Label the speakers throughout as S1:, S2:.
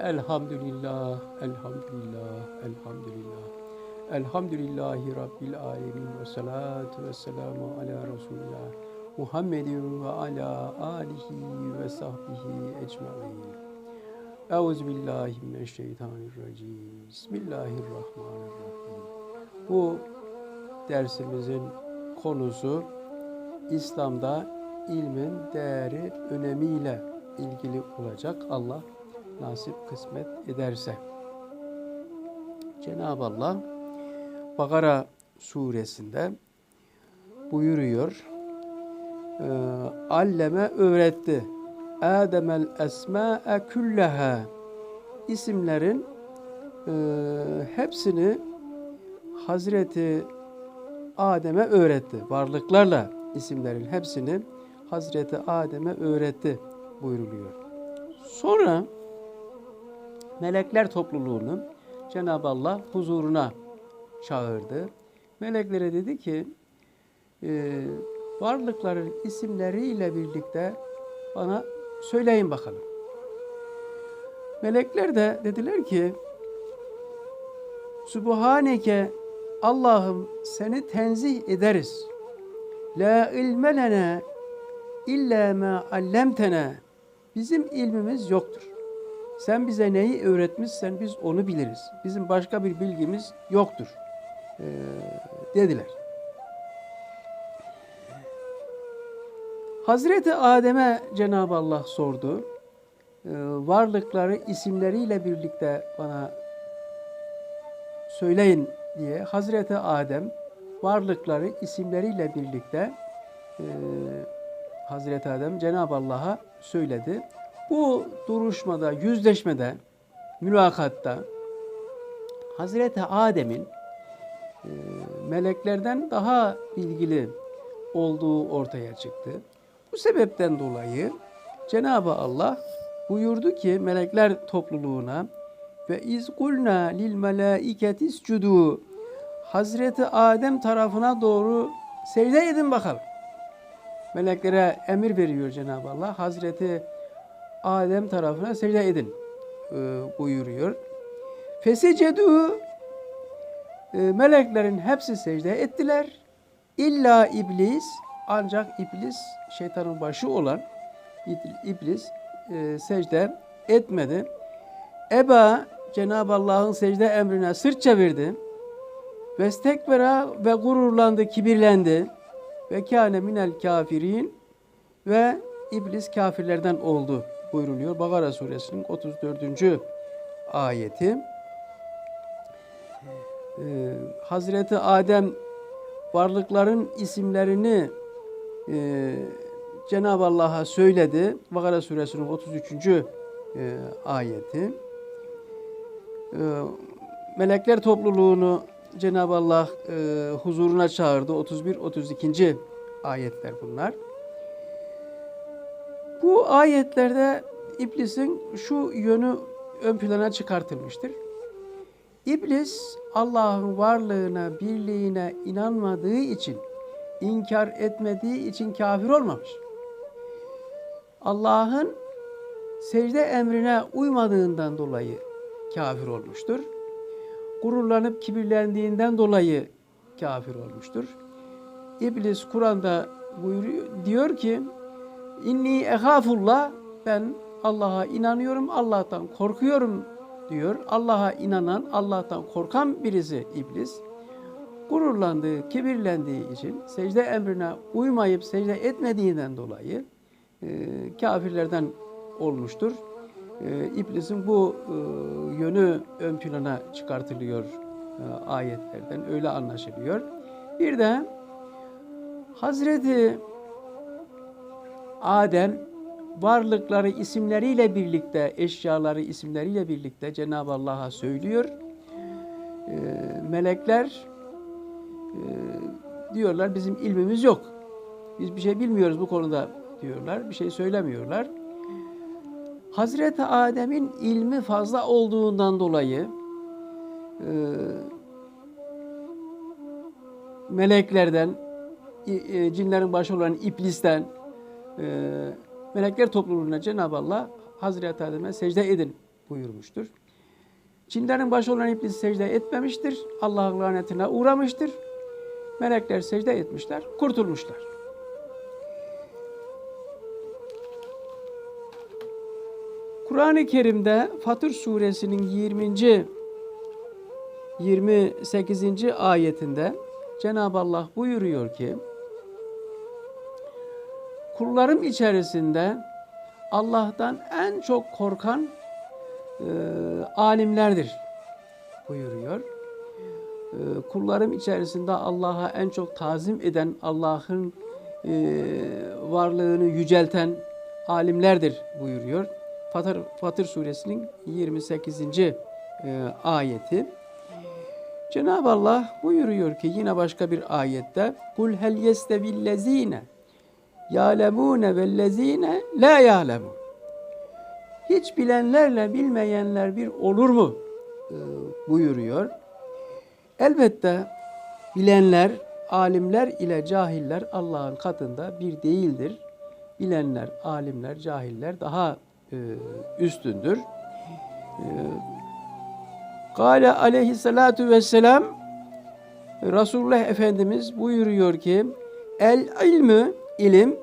S1: Elhamdülillah, elhamdülillah, elhamdülillah. Elhamdülillahi Rabbil alemin ve salatu ve selamu ala Resulillah. Muhammedin ve ala alihi ve sahbihi ecmain. Euzu billahi mineşşeytanirracim. Bismillahirrahmanirrahim. Bu dersimizin konusu İslam'da ilmin değeri, önemiyle ilgili olacak. Allah nasip kısmet ederse. Cenab-ı Allah Bakara suresinde buyuruyor. Ee, Alleme öğretti. Ademel esma'e külleha isimlerin e, hepsini Hazreti Adem'e öğretti. Varlıklarla isimlerin hepsini Hazreti Adem'e öğretti buyruluyor. Sonra melekler topluluğunu Cenab-ı Allah huzuruna çağırdı. Meleklere dedi ki e, varlıkların isimleriyle birlikte bana söyleyin bakalım. Melekler de dediler ki Subhaneke Allah'ım seni tenzih ederiz. La ilme lena illa ma allamtena. Bizim ilmimiz yoktur. Sen bize neyi öğretmişsen biz onu biliriz. Bizim başka bir bilgimiz yoktur. Ee, dediler. Hazreti Adem'e Cenab-ı Allah sordu. Ee, varlıkları isimleriyle birlikte bana söyleyin diye Hazreti Adem varlıkları isimleriyle birlikte e, Hazreti Adem Cenab-ı Allah'a söyledi. Bu duruşmada, yüzleşmede, mülakatta Hazreti Adem'in e, meleklerden daha bilgili olduğu ortaya çıktı. Bu sebepten dolayı Cenab-ı Allah buyurdu ki melekler topluluğuna ve iz kulna lil melaiketi iscudu Hazreti Adem tarafına doğru secde edin bakalım. Meleklere emir veriyor Cenab-ı Allah. Hazreti Adem tarafına secde edin e, buyuruyor. Fesecedu e, meleklerin hepsi secde ettiler. İlla iblis ancak iblis şeytanın başı olan iblis e, secde etmedi. Eba Cenab-ı Allah'ın secde emrine sırt çevirdi. Vestekbera ve gururlandı, kibirlendi. Ve kâne minel kafirin ve iblis kafirlerden oldu buyruluyor. Bakara suresinin 34. ayeti. Ee, Hazreti Adem varlıkların isimlerini e, Cenab-ı Allah'a söyledi. Bakara suresinin 33. E, ayeti. E, melekler topluluğunu Cenab-ı Allah e, huzuruna çağırdı. 31-32. ayetler bunlar. Bu ayetlerde iblisin şu yönü ön plana çıkartılmıştır. İblis Allah'ın varlığına, birliğine inanmadığı için, inkar etmediği için kafir olmamış. Allah'ın secde emrine uymadığından dolayı kafir olmuştur. Gururlanıp kibirlendiğinden dolayı kafir olmuştur. İblis Kur'an'da buyuruyor, diyor ki İnni ehafullah ben Allah'a inanıyorum, Allah'tan korkuyorum diyor. Allah'a inanan, Allah'tan korkan birisi iblis. Gururlandığı, kibirlendiği için secde emrine uymayıp secde etmediğinden dolayı e, kafirlerden olmuştur. E, iblisin bu e, yönü ön plana çıkartılıyor e, ayetlerden, öyle anlaşılıyor. Bir de Hazreti Adem varlıkları isimleriyle birlikte, eşyaları isimleriyle birlikte Cenab-ı Allah'a söylüyor. E, melekler e, diyorlar bizim ilmimiz yok. Biz bir şey bilmiyoruz bu konuda diyorlar. Bir şey söylemiyorlar. Hazreti Adem'in ilmi fazla olduğundan dolayı e, meleklerden, e, cinlerin başı olan iblisten, e, melekler topluluğuna Cenab-ı Allah Hazreti Adem'e secde edin buyurmuştur. Cinlerin başı olan iblis secde etmemiştir. Allah'ın lanetine uğramıştır. Melekler secde etmişler, kurtulmuşlar. Kur'an-ı Kerim'de Fatır suresinin 20. 28. ayetinde Cenab-ı Allah buyuruyor ki kullarım içerisinde Allah'tan en çok korkan e, alimlerdir buyuruyor. E, kullarım içerisinde Allah'a en çok tazim eden, Allah'ın e, varlığını yücelten alimlerdir buyuruyor. Fatır, Fatır suresinin 28. E, ayeti. Cenab-ı Allah buyuruyor ki yine başka bir ayette Kul hel yestevillezine ya'lemune vellezine la ya'lemun. Hiç bilenlerle bilmeyenler bir olur mu? Ee, buyuruyor. Elbette bilenler, alimler ile cahiller Allah'ın katında bir değildir. Bilenler, alimler, cahiller daha e, üstündür. E, Kale aleyhissalatu vesselam Resulullah Efendimiz buyuruyor ki El ilmü ilim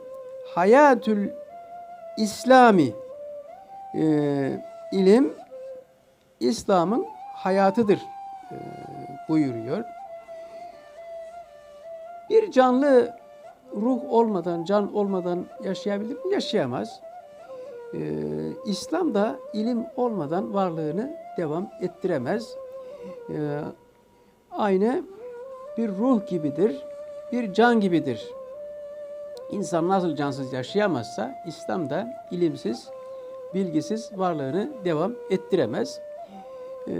S1: hayatül İslami Ee, ilim İslam'ın hayatıdır e, buyuruyor. Bir canlı ruh olmadan, can olmadan yaşayabilir mi? Yaşayamaz. Ee, İslam da ilim olmadan varlığını devam ettiremez. Ee, aynı bir ruh gibidir, bir can gibidir. İnsan nasıl cansız yaşayamazsa İslam da ilimsiz, bilgisiz varlığını devam ettiremez. Ee,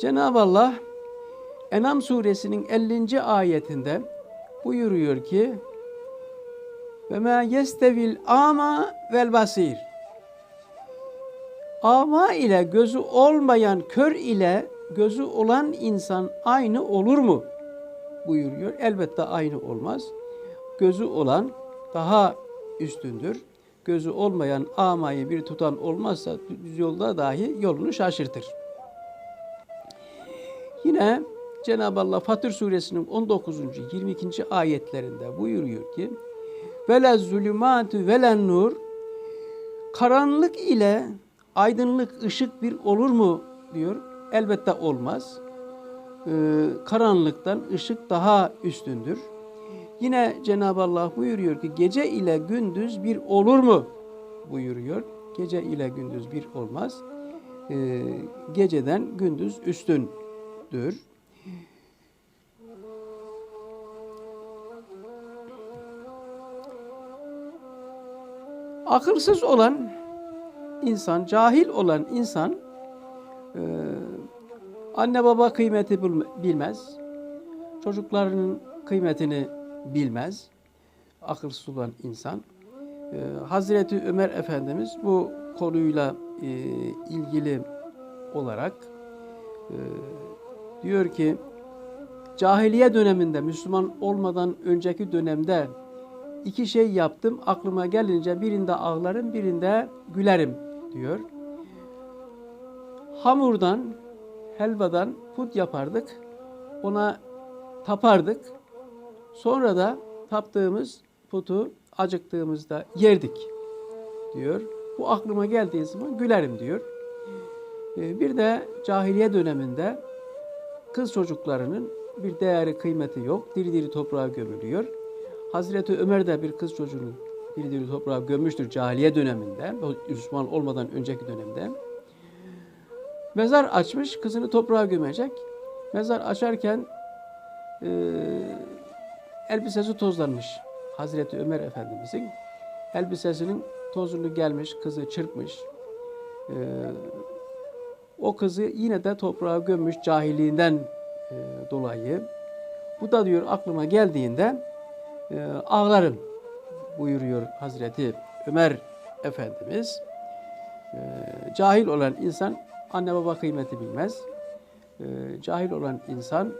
S1: Cenab-ı Allah Enam suresinin 50. ayetinde buyuruyor ki ve ma yestevil ama vel basir ama ile gözü olmayan kör ile gözü olan insan aynı olur mu? buyuruyor. Elbette aynı olmaz. Gözü olan daha üstündür. Gözü olmayan amayı bir tutan olmazsa düz yolda dahi yolunu şaşırtır. Yine Cenab-ı Allah Fatır suresinin 19. 22. ayetlerinde buyuruyor ki Vele zulümatü velen nur karanlık ile aydınlık ışık bir olur mu diyor. Elbette olmaz. Ee, karanlıktan ışık daha üstündür. Yine Cenab-ı Allah buyuruyor ki gece ile gündüz bir olur mu buyuruyor. Gece ile gündüz bir olmaz. Ee, geceden gündüz üstündür. Akılsız olan insan, cahil olan insan e, anne baba kıymeti bilmez. Çocuklarının kıymetini bilmez. Akılsız olan insan. E, Hazreti Ömer Efendimiz bu konuyla e, ilgili olarak e, diyor ki cahiliye döneminde Müslüman olmadan önceki dönemde iki şey yaptım. Aklıma gelince birinde ağlarım, birinde gülerim diyor. Hamurdan, helvadan put yapardık. Ona tapardık. Sonra da taptığımız putu acıktığımızda yerdik diyor. Bu aklıma geldiği zaman gülerim diyor. Ee, bir de cahiliye döneminde kız çocuklarının bir değeri kıymeti yok. Diri diri toprağa gömülüyor. Hazreti Ömer de bir kız çocuğunu diri diri toprağa gömmüştür cahiliye döneminde. Müslüman olmadan önceki dönemde. Mezar açmış, kızını toprağa gömecek. Mezar açarken e, elbisesi tozlanmış. Hazreti Ömer Efendimizin elbisesinin tozunu gelmiş, kızı çırpmış. E, o kızı yine de toprağa gömmüş cahiliğinden e, dolayı. Bu da diyor aklıma geldiğinde e, ağlarım buyuruyor Hazreti Ömer Efendimiz. E, cahil olan insan anne baba kıymeti bilmez. E, cahil olan insan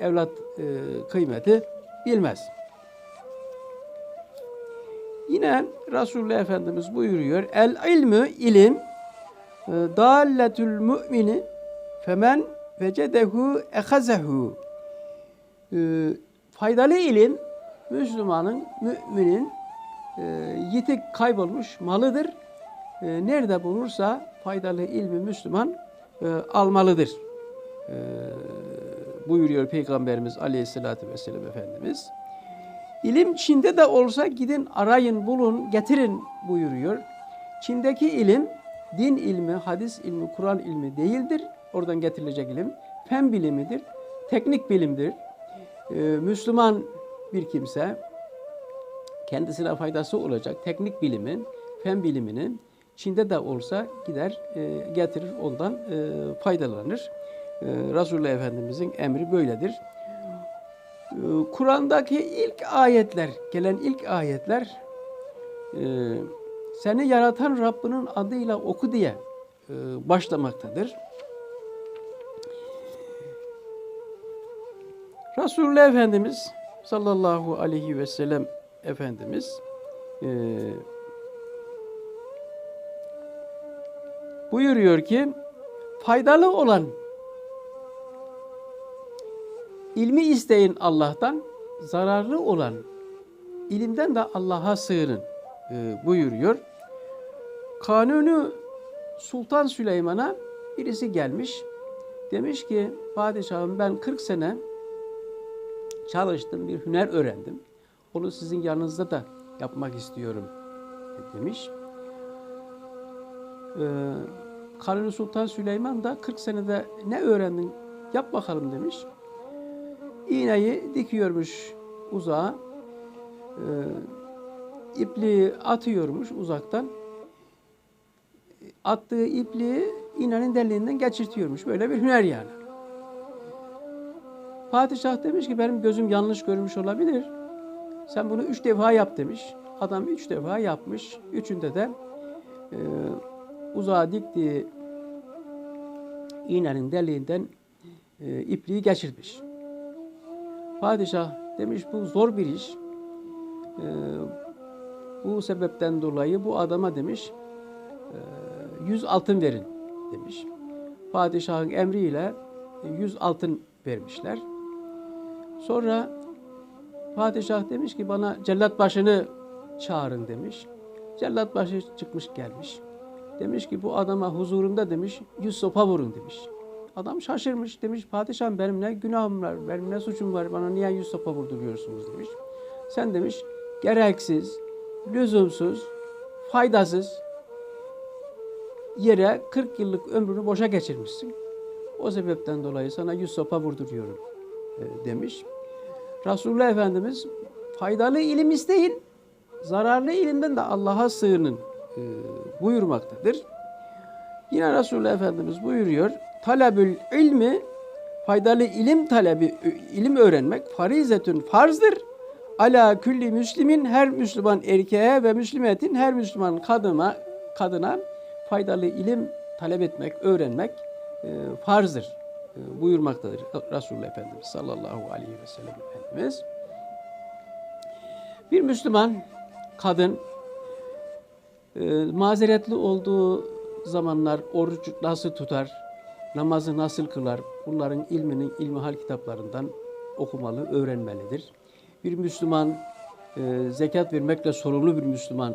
S1: evlat e, kıymeti bilmez. Yine Resulullah Efendimiz buyuruyor. El ilmü ilim Dalletül mümini femen vecedehu ehazehu. Ee, Faydalı ilim Müslümanın, müminin e, yitik kaybolmuş malıdır. E, nerede bulursa faydalı ilmi Müslüman e, almalıdır. E, buyuruyor Peygamberimiz Aleyhisselatü Vesselam Efendimiz. İlim Çin'de de olsa gidin arayın bulun getirin buyuruyor. Çin'deki ilim din ilmi, hadis ilmi, Kur'an ilmi değildir. Oradan getirilecek ilim fen bilimidir, teknik bilimdir. Ee, Müslüman bir kimse kendisine faydası olacak teknik bilimin, fen biliminin Çin'de de olsa gider e, getirir ondan e, faydalanır. E, Resulullah Efendimizin emri böyledir. E, Kur'an'daki ilk ayetler, gelen ilk ayetler e, seni yaratan Rabbinin adıyla oku diye e, başlamaktadır. Resulullah Efendimiz sallallahu aleyhi ve sellem Efendimiz e, buyuruyor ki faydalı olan ilmi isteyin Allah'tan, zararlı olan ilimden de Allah'a sığının e, buyuruyor. Kanunu Sultan Süleyman'a birisi gelmiş. Demiş ki padişahım ben 40 sene çalıştım, bir hüner öğrendim. Onu sizin yanınızda da yapmak istiyorum demiş. Ee, Kanuni Sultan Süleyman da 40 senede ne öğrendin yap bakalım demiş. İğneyi dikiyormuş uzağa. Ee, ipliği atıyormuş uzaktan. Attığı ipliği iğnenin deliğinden geçirtiyormuş. Böyle bir hüner yani. Padişah demiş ki benim gözüm yanlış görmüş olabilir. Sen bunu üç defa yap demiş. Adam üç defa yapmış. Üçünde de e, uzağa diktiği iğnenin deliğinden e, ipliği geçirmiş. Padişah demiş bu zor bir iş. E, bu sebepten dolayı bu adama demiş e, yüz altın verin demiş. Padişahın emriyle yüz altın vermişler. Sonra padişah demiş ki bana cellat başını çağırın demiş. Cellat başı çıkmış gelmiş. Demiş ki bu adama huzurumda demiş yüz sopa vurun demiş. Adam şaşırmış demiş padişahım benim ne günahım var, benim ne suçum var bana niye yüz sopa vurduruyorsunuz demiş. Sen demiş gereksiz, lüzumsuz, faydasız yere 40 yıllık ömrünü boşa geçirmişsin. O sebepten dolayı sana yüz sopa vurduruyorum e, demiş. Resulullah Efendimiz faydalı ilim isteyin, zararlı ilimden de Allah'a sığının e, buyurmaktadır. Yine Resulullah Efendimiz buyuruyor, talebül ilmi, faydalı ilim talebi, ilim öğrenmek farizetün farzdır. Ala külli müslimin her Müslüman erkeğe ve Müslümetin her Müslüman kadına, kadına faydalı ilim talep etmek, öğrenmek e, farzdır e, buyurmaktadır Resulullah Efendimiz sallallahu aleyhi ve sellem Efendimiz. Bir Müslüman kadın e, mazeretli olduğu zamanlar oruç nasıl tutar, namazı nasıl kılar, bunların ilminin ilmihal kitaplarından okumalı, öğrenmelidir. Bir Müslüman e, zekat vermekle sorumlu bir Müslüman.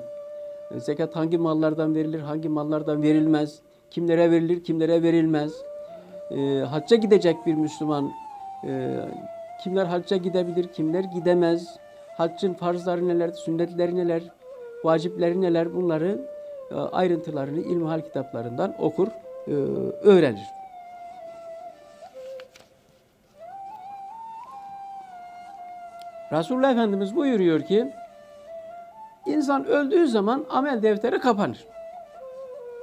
S1: E, zekat hangi mallardan verilir, hangi mallardan verilmez, kimlere verilir, kimlere verilmez. E, hacca gidecek bir Müslüman, e, kimler hacca gidebilir, kimler gidemez. Haccın farzları neler, sünnetleri neler, vacipleri neler bunları e, ayrıntılarını ilmihal kitaplarından okur, e, öğrenir. Resulullah Efendimiz buyuruyor ki, insan öldüğü zaman amel defteri kapanır.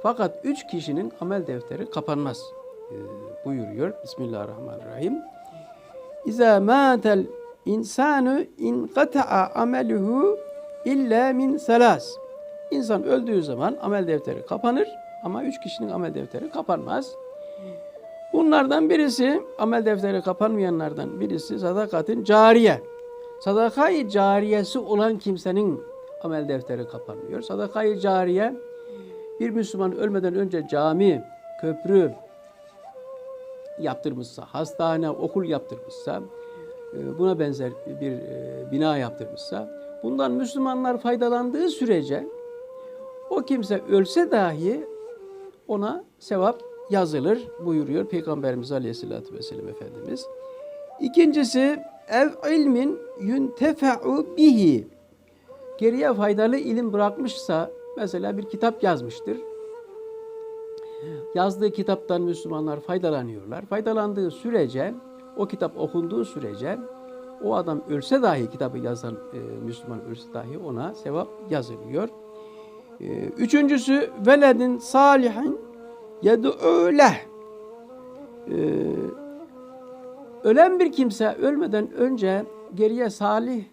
S1: Fakat üç kişinin amel defteri kapanmaz e, buyuruyor. Bismillahirrahmanirrahim. İza matel insanu in qata'a ameluhu illa min salas. İnsan öldüğü zaman amel defteri kapanır ama üç kişinin amel defteri kapanmaz. Bunlardan birisi, amel defteri kapanmayanlardan birisi sadakatin cariye. Sadakayı cariyesi olan kimsenin amel defteri kapanmıyor. Sadakayı cariye Bir Müslüman ölmeden önce cami, köprü yaptırmışsa, hastane, okul yaptırmışsa, e, buna benzer bir e, bina yaptırmışsa, bundan Müslümanlar faydalandığı sürece o kimse ölse dahi ona sevap yazılır buyuruyor Peygamberimiz Aleyhisselatü Vesselam Efendimiz. İkincisi ev ilmin yuntefe'u bihi. Geriye faydalı ilim bırakmışsa mesela bir kitap yazmıştır. Yazdığı kitaptan Müslümanlar faydalanıyorlar. Faydalandığı sürece, o kitap okunduğu sürece o adam ölse dahi kitabı yazan e, Müslüman ölse dahi ona sevap yazılıyor. E, üçüncüsü veledin salihin yed'u leh. E, ölen bir kimse ölmeden önce geriye salih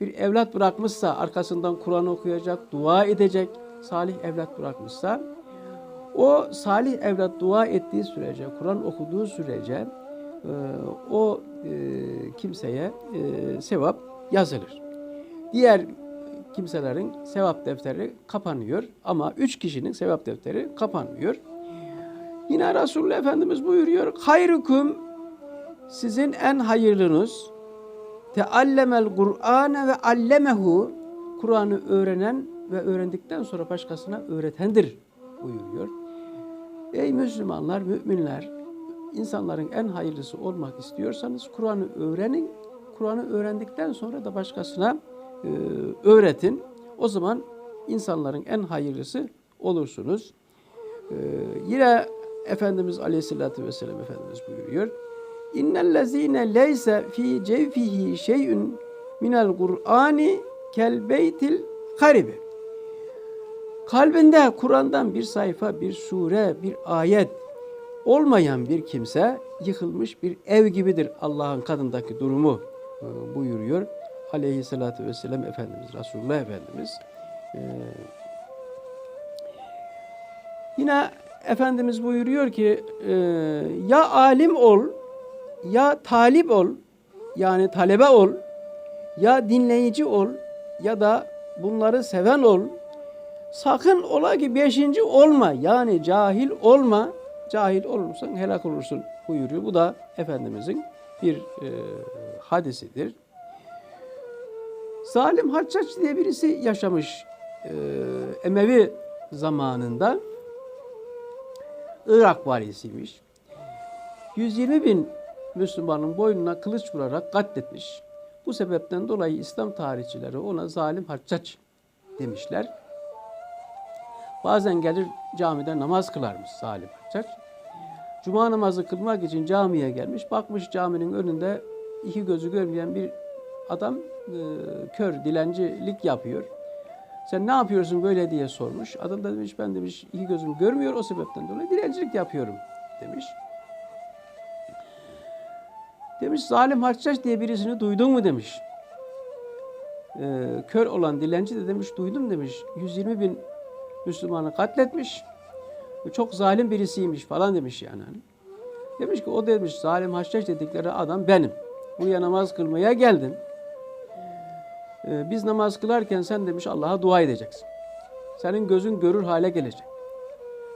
S1: bir evlat bırakmışsa, arkasından Kur'an okuyacak, dua edecek, salih evlat bırakmışsa, o salih evlat dua ettiği sürece, Kur'an okuduğu sürece e, o e, kimseye e, sevap yazılır. Diğer kimselerin sevap defteri kapanıyor ama üç kişinin sevap defteri kapanmıyor. Yine Resulullah Efendimiz buyuruyor, hayrukum sizin en hayırlınız teallemel Kur'ane ve allemehu Kur'an'ı öğrenen ve öğrendikten sonra başkasına öğretendir buyuruyor. Ey Müslümanlar, müminler, insanların en hayırlısı olmak istiyorsanız Kur'an'ı öğrenin. Kur'an'ı öğrendikten sonra da başkasına e, öğretin. O zaman insanların en hayırlısı olursunuz. E, yine Efendimiz Aleyhisselatü Vesselam Efendimiz buyuruyor. İnnellezîne leyse fî cevfihi şey'ün minel Kur'ani kel beytil haribi. Kalbinde Kur'an'dan bir sayfa, bir sure, bir ayet olmayan bir kimse yıkılmış bir ev gibidir Allah'ın kadındaki durumu e, buyuruyor. Aleyhissalatü vesselam Efendimiz, Resulullah Efendimiz. E, yine Efendimiz buyuruyor ki e, ya alim ol ya talip ol yani talebe ol ya dinleyici ol ya da bunları seven ol. Sakın ola ki beşinci olma yani cahil olma. Cahil olursan helak olursun buyuruyor. Bu da Efendimizin bir e, hadisidir. Zalim Haccac diye birisi yaşamış e, Emevi zamanında. Irak valisiymiş. 120 bin Müslümanın boynuna kılıç vurarak katletmiş. Bu sebepten dolayı İslam tarihçileri ona zalim haccac demişler. Bazen gelir camide namaz kılarmış zalim haccac. Cuma namazı kılmak için camiye gelmiş. Bakmış caminin önünde iki gözü görmeyen bir adam e, kör dilencilik yapıyor. Sen ne yapıyorsun böyle diye sormuş. Adam da demiş ben demiş iki gözüm görmüyor o sebepten dolayı dilencilik yapıyorum demiş. Demiş zalim Haccac diye birisini duydun mu demiş. Ee, kör olan dilenci de demiş duydum demiş. 120 bin Müslümanı katletmiş. Çok zalim birisiymiş falan demiş yani. Demiş ki o demiş zalim Haccac dedikleri adam benim. Buraya namaz kılmaya geldim. Ee, biz namaz kılarken sen demiş Allah'a dua edeceksin. Senin gözün görür hale gelecek.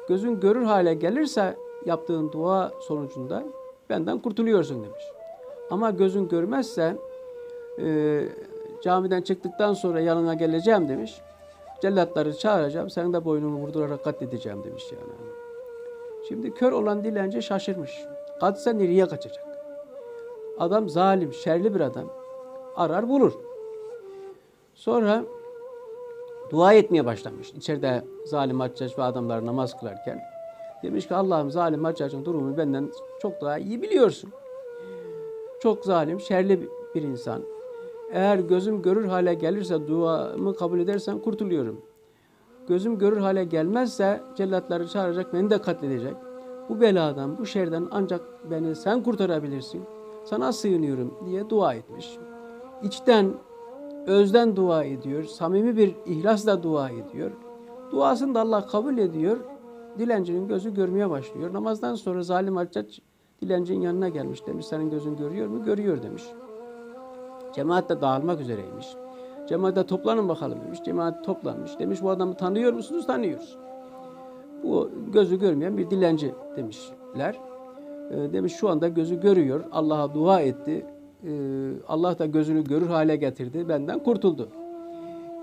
S1: Gözün görür hale gelirse yaptığın dua sonucunda benden kurtuluyorsun demiş. Ama gözün görmezse e, camiden çıktıktan sonra yanına geleceğim demiş. Cellatları çağıracağım, sen de boynunu vurdurarak katledeceğim demiş yani. Şimdi kör olan dilenci şaşırmış. Kaçsa nereye kaçacak? Adam zalim, şerli bir adam. Arar bulur. Sonra dua etmeye başlamış. İçeride zalim Haccac ve adamlar namaz kılarken. Demiş ki Allah'ım zalim Haccac'ın durumunu benden çok daha iyi biliyorsun. Çok zalim, şerli bir insan. Eğer gözüm görür hale gelirse duamı kabul edersen kurtuluyorum. Gözüm görür hale gelmezse cellatları çağıracak, beni de katledecek. Bu beladan, bu şerden ancak beni sen kurtarabilirsin. Sana sığınıyorum diye dua etmiş. İçten, özden dua ediyor. Samimi bir ihlasla dua ediyor. Duasını da Allah kabul ediyor. Dilencinin gözü görmeye başlıyor. Namazdan sonra zalim Haccac dilencinin yanına gelmiş. Demiş senin gözün görüyor mu? Görüyor demiş. Cemaat de dağılmak üzereymiş. Cemaate toplanın bakalım demiş. Cemaat toplanmış. Demiş bu adamı tanıyor musunuz? Tanıyoruz. Bu gözü görmeyen bir dilenci demişler. E, demiş şu anda gözü görüyor. Allah'a dua etti. E, Allah da gözünü görür hale getirdi. Benden kurtuldu.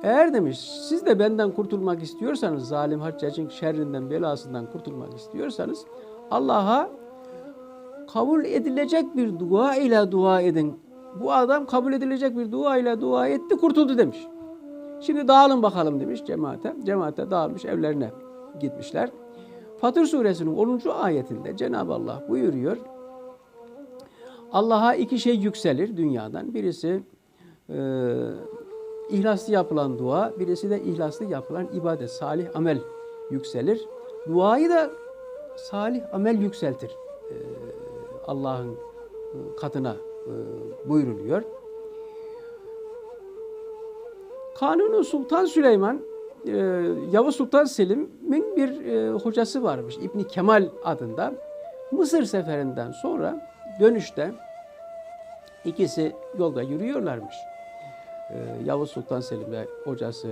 S1: Eğer demiş siz de benden kurtulmak istiyorsanız zalim haccacın şerrinden belasından kurtulmak istiyorsanız Allah'a kabul edilecek bir dua ile dua edin. Bu adam kabul edilecek bir dua ile dua etti kurtuldu demiş. Şimdi dağılın bakalım demiş cemaate. Cemaate dağılmış evlerine gitmişler. Fatır suresinin 10. ayetinde Cenab-ı Allah buyuruyor. Allah'a iki şey yükselir dünyadan. Birisi e, ihlaslı yapılan dua, birisi de ihlaslı yapılan ibadet, salih amel yükselir. Duayı da salih amel yükseltir. E, Allah'ın e, katına e, buyruluyor. Kanuni Sultan Süleyman, e, Yavuz Sultan Selim'in bir hocası varmış İbni Kemal adında. Mısır seferinden sonra dönüşte ikisi yolda yürüyorlarmış. Yavuz Sultan Selim ve hocası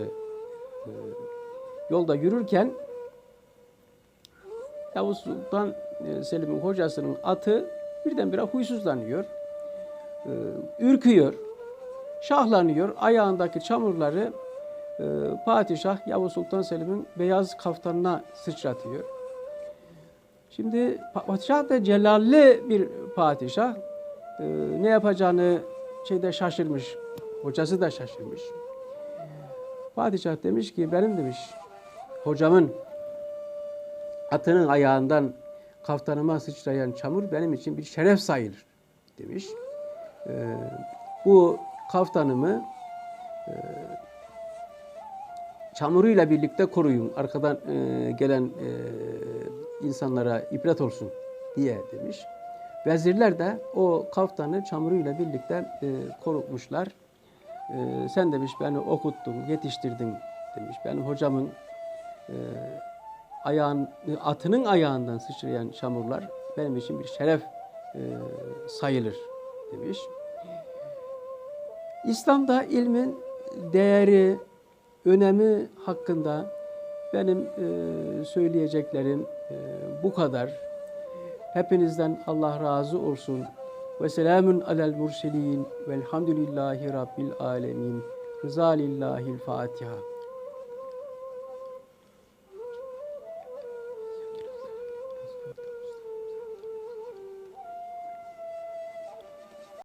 S1: yolda yürürken Yavuz Sultan Selim'in hocasının atı birdenbire huysuzlanıyor. E, ürküyor, şahlanıyor. Ayağındaki çamurları e, padişah Yavuz Sultan Selim'in beyaz kaftanına sıçratıyor. Şimdi padişah da celalli bir padişah. E, ne yapacağını şeyde şaşırmış. Hocası da şaşırmış. Padişah demiş ki benim demiş hocamın atının ayağından kaftanıma sıçrayan çamur benim için bir şeref sayılır demiş. Ee, bu kaftanımı e, çamuruyla birlikte koruyun. Arkadan e, gelen e, insanlara ibret olsun diye demiş. Vezirler de o kaftanı çamuruyla birlikte e, korumuşlar. E, sen demiş beni okuttun, yetiştirdin demiş. Benim hocamın e, ayağın, atının ayağından sıçrayan çamurlar benim için bir şeref e, sayılır demiş. İslam'da ilmin değeri, önemi hakkında benim e, söyleyeceklerim e, bu kadar. Hepinizden Allah razı olsun. Ve selamun alel murselin velhamdülillahi rabbil alemin. Rıza lillahil Fatiha.